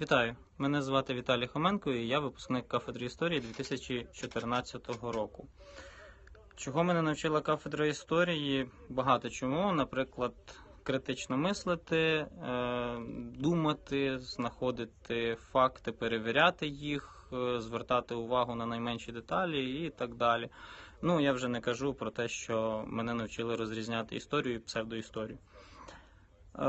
Вітаю! Мене звати Віталій Хоменко і я випускник кафедри історії 2014 року. Чого мене навчила кафедра історії? Багато чому. Наприклад, критично мислити, е, думати, знаходити факти, перевіряти їх, е, звертати увагу на найменші деталі і так далі. Ну, я вже не кажу про те, що мене навчили розрізняти історію і псевдоісторію. Е,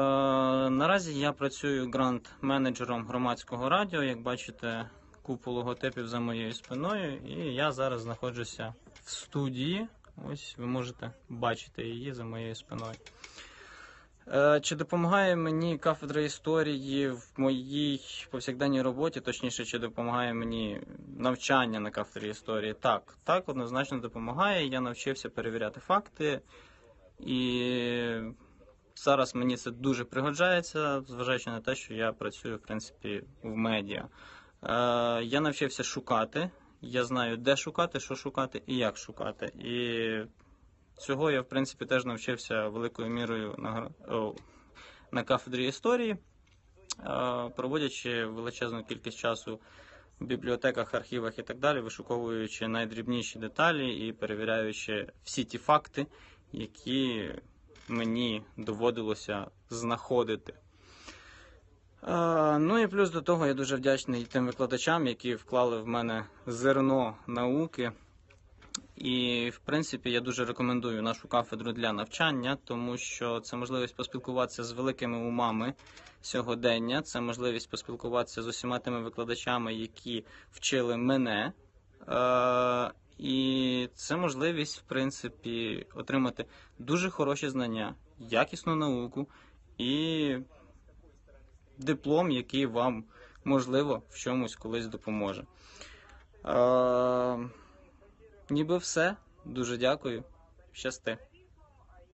наразі я працюю грант-менеджером громадського радіо. Як бачите, купу логотипів за моєю спиною, і я зараз знаходжуся в студії. Ось ви можете бачити її за моєю спиною. Е, Чи допомагає мені кафедра історії в моїй повсякденній роботі, точніше, чи допомагає мені навчання на кафедрі історії? Так, так, однозначно допомагає. Я навчився перевіряти факти, і зараз мені це дуже пригоджається, зважаючи на те, що я працюю в принципі в медіа. Е, я навчився шукати. Я знаю, де шукати, що шукати і як шукати. І цього я, в принципі, теж навчився великою мірою на, на кафедрі історії, е, проводячи величезну кількість часу в бібліотеках, архівах і так далі, вишуковуючи найдрібніші деталі і перевіряючи всі ті факти, які мені доводилося знаходити. Ну і плюс до того я дуже вдячний тим викладачам, які вклали в мене зерно науки. І, в принципі, я дуже рекомендую нашу кафедру для навчання, тому що це можливість поспілкуватися з великими умами сьогодення, це можливість поспілкуватися з усіма тими викладачами, які вчили мене. І це можливість, в принципі, отримати дуже хороші знання, якісну науку і диплом, який вам, можливо, в чомусь колись допоможе. Е, ніби все. Дуже дякую. Щасти.